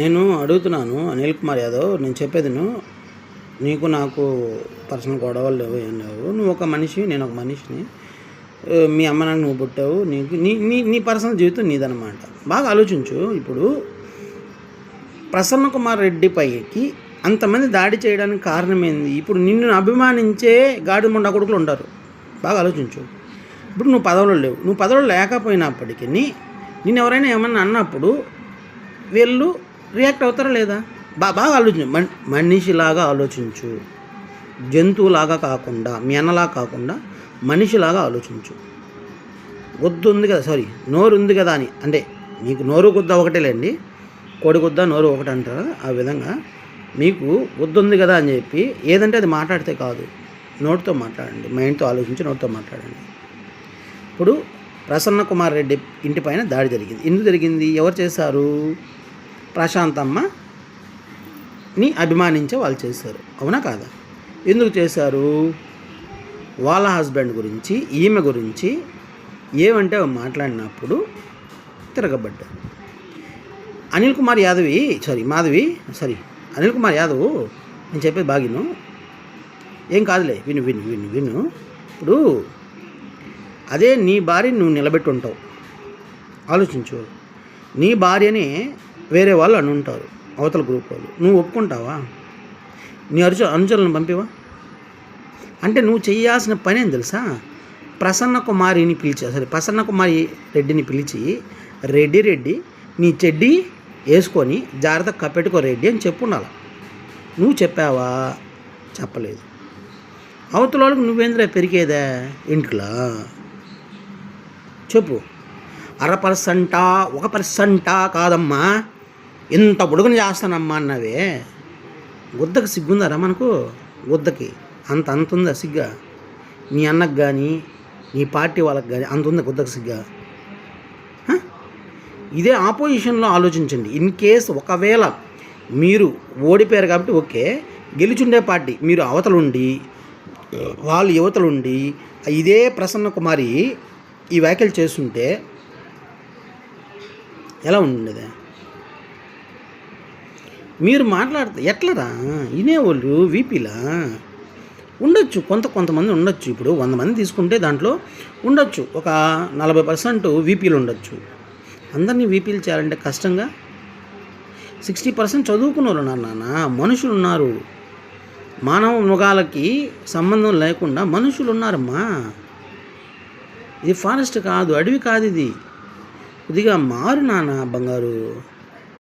నేను అడుగుతున్నాను అనిల్ కుమార్ యాదవ్ నేను చెప్పేది నీకు నాకు పర్సనల్ గొడవలు లేవు ఏం లేవు. నువ్వు ఒక మనిషి నేను ఒక మనిషిని. మీ అమ్మ నాకు నువ్వు పుట్టావు నీకు నీ నీ నీ పర్సనల్ జీవితం నీదనమాట బాగా ఆలోచించు ఇప్పుడు. ప్రసన్న కుమార్ రెడ్డి పైకి అంతమంది దాడి చేయడానికి కారణం ఏంది? ఇప్పుడు నిన్ను అభిమానించే గాడి ముండా కొడుకులు ఉంటారు బాగా ఆలోచించు. ఇప్పుడు నువ్వు పదవులు లేవు. నువ్వు పదవులు లేకపోయినప్పటికీ నిన్ను ఎవరైనా ఏమన్నా అన్నప్పుడు వీళ్ళు రియాక్ట్ అవుతారా లేదా? బాగా ఆలోచించు. మన్ మనిషిలాగా ఆలోచించు. జంతువులాగా కాకుండా మీ అన్నలా కాకుండా మనిషిలాగా ఆలోచించు. గుద్దు ఉంది కదా సారీ నోరు ఉంది కదా అని. అంటే మీకు నోరు గుద్ద ఒకటేలేండి కోడి గుద్ద నోరు ఒకటి అంటారు ఆ విధంగా మీకు గుద్దు ఉంది కదా అని చెప్పి ఏదంటే అది మాట్లాడితే కాదు. నోటితో మాట్లాడండి. మైండ్తో ఆలోచించి నోటితో మాట్లాడండి. ఇప్పుడు ప్రసన్న కుమార్ రెడ్డి ఇంటి పైన దాడి జరిగింది. ఎందుకు జరిగింది? ఎవరు చేశారు? ప్రశాంతమ్మ ని అభిమానించే వాళ్ళు చేశారు. అవునా కాదా? ఎందుకు చేశారు? వాళ్ళ హస్బెండ్ గురించి ఈమె గురించి ఏమంటే మాట్లాడినప్పుడు తిరగబడ్డారు. అనిల్ కుమార్ యాదవి సారీ మాధవి సారీ అనిల్ కుమార్ యాదవ్ నేను చెప్పేది బాగిను. ఏం కాదులే విను విను విను విను. ఇప్పుడు అదే నీ భార్య నువ్వు నిలబెట్టి ఉంటావు ఆలోచించు. నీ భార్యని వేరే వాళ్ళు అని ఉంటారు అవతల గ్రూప్ వాళ్ళు. నువ్వు ఒప్పుకుంటావా? నీ అరుచు అనుచరులను పంపివా? అంటే నువ్వు చేయాల్సిన పని ఏం తెలుసా? ప్రసన్న కుమారిని పిలిచి సరే ప్రసన్న కుమారి రెడ్డిని పిలిచి రెడ్డి రెడ్డి నీ చెడ్డి వేసుకొని జాగ్రత్త కప్పెట్టుకో రెడ్డి అని చెప్పుండాల. నువ్వు చెప్పావా? చెప్పలేదు. అవతల వాళ్ళకి నువ్వేంద్రా పెరిగేదా? ఇంట్లో. చెప్పు. అర పర్సంటా ఒక పర్సెంటా కాదమ్మా ఇంత పొడుగుని చేస్తానమ్మా అన్నవే. గుద్దకి సిగ్గుందారా మనకు? గుద్దకి. అంత అంత ఉందా సిగ్గా? నీ అన్నకు కానీ నీ పార్టీ వాళ్ళకి కానీ అంత ఉందా గుద్దకి సిగ్గా? ఇదే ఆపోజిషన్లో ఆలోచించండి. ఇన్ కేస్ ఒకవేళ మీరు ఓడిపోయారు కాబట్టి ఓకే. గెలిచుండే పార్టీ మీరు అవతలుండి వాళ్ళు యువతలుండి ఇదే ప్రసన్న కుమారి ఈ వ్యాఖ్యలు చేస్తుంటే ఎలా ఉండేది మీరు మాట్లాడితే ఎట్లరా? వినేవాళ్ళు వీపీలా? ఉండొచ్చు కొంత కొంతమంది ఉండొచ్చు. ఇప్పుడు వంద మంది తీసుకుంటే దాంట్లో ఉండొచ్చు. ఒక నలభై పర్సెంట్ వీపీలు ఉండొచ్చు. అందరినీ వీపీలు చేయాలంటే కష్టంగా? సిక్స్టీ పర్సెంట్ చదువుకున్నారు నాన్న. మనుషులు ఉన్నారు మానవ మృగాలకి సంబంధం లేకుండా మనుషులు ఉన్నారమ్మా ఇది ఫారెస్ట్ కాదు అడవి కాదు ఇది. కొద్దిగా మారు నాన్న బంగారు.